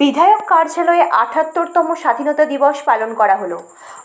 বিধায়ক কার্যালয়ে আঠাত্তরতম স্বাধীনতা দিবস পালন করা হলো।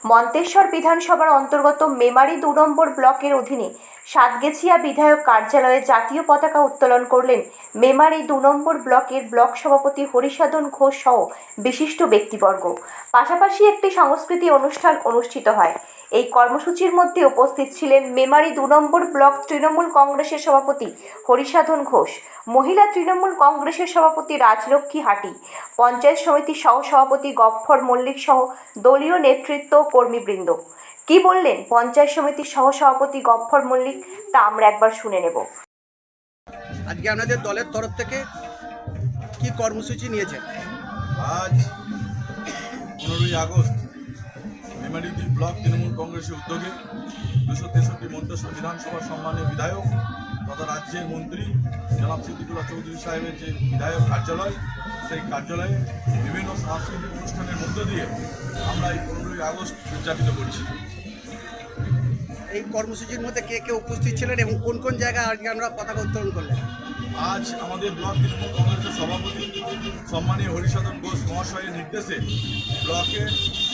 মন্তেশ্বর বিধানসভার অন্তর্গত মেমারি দু নম্বর ব্লকের অধীনে সাতগেছিয়া বিধায়ক কার্যালয়ে জাতীয় পতাকা উত্তোলন করলেন মেমারি দু নম্বর ব্লকের ব্লক সভাপতি হরিসাধন ঘোষ সহ বিশিষ্ট ব্যক্তিবর্গ। পাশাপাশি একটি সংস্কৃতি অনুষ্ঠান অনুষ্ঠিত হয়। এই কর্মসূচির মধ্যে উপস্থিত ছিলেন মেমারি দু নম্বর ব্লক তৃণমূল কংগ্রেসের সভাপতি হরিসাধন ঘোষ মহিলা তৃণমূল কংগ্রেসের সভাপতি রাজলক্ষ্মী হাটি পঞ্চায়েত সমিতির সহসভাপতি গফ্ফর মল্লিক সহ দলীয় নেতৃত্ব কর্মীবৃন্দ। কি বললেন পঞ্চায়েত সমিতির সহসভাপতি গফ্ফর মল্লিক তা আমরা একবার শুনে নেব। আজকে আপনাদের দলের তরফ থেকে কি কর্মসূচি নিয়েছেন? আজ পনেরোই আগস্ট মেমারিদি ব্লক তৃণমূল কংগ্রেসের উদ্যোগে দুশো তেষট্টি মন্তেশ্বর বিধানসভা সম্মানীয় বিধায়ক তথা রাজ্যের মন্ত্রী জনাব সিদ্দিকুল্লাহ চৌধুরী সাহেবের যে বিধায়ক কার্যালয় সেই কার্যালয়ে বিভিন্ন সাংস্কৃতিক অনুষ্ঠানের মধ্য দিয়ে আমরা এই পনেরোই আগস্ট উদযাপিত করছি। এই কর্মসূচির মধ্যে কে কে উপস্থিত ছিলেন এবং কোন কোন জায়গায় আজকে আমরা পতাকা উত্তোলন করলেন? আজ আমাদের ব্লক তৃণমূল কংগ্রেসের সভাপতি সম্মানীয় হরিসাধন ঘোষ মহাশয়ের নির্দেশে ব্লকে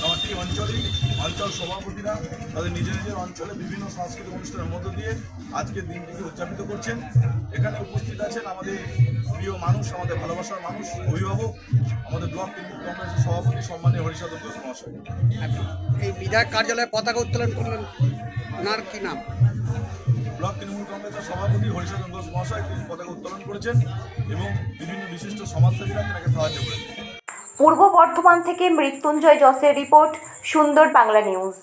নটি অঞ্চলে অঞ্চল সভাপতিরা তাদের নিজের নিজের অঞ্চলে বিভিন্ন সাংস্কৃতিক অনুষ্ঠানের মধ্য দিয়ে আজকের দিনটিকে উদযাপিত করছেন। এখানে উপস্থিত আছেন আমাদের প্রিয় মানুষ, আমাদের ভালোবাসার মানুষ, অভিভাবক, আমাদের ব্লক তৃণমূল কংগ্রেসের সভাপতি সম্মানীয় হরিসাধন ঘোষ মহাশয়। এই বিধায়ক কার্যালয়ে পতাকা উত্তোলন করলেন, ওনার কি নাম? ব্লক তৃণমূল কংগ্রেসের সভাপতি হরিসাধন ঘোষ মহাশয় তিনি পতাকা উত্তোলন করেছেন এবং বিভিন্ন বিশিষ্ট সমাজসেবীরা তাকে সাহায্য করেছেন। পূর্ব বর্ধমান থেকে মৃত্যুঞ্জয় জসের রিপোর্ট, সুন্দর বাংলা নিউজ।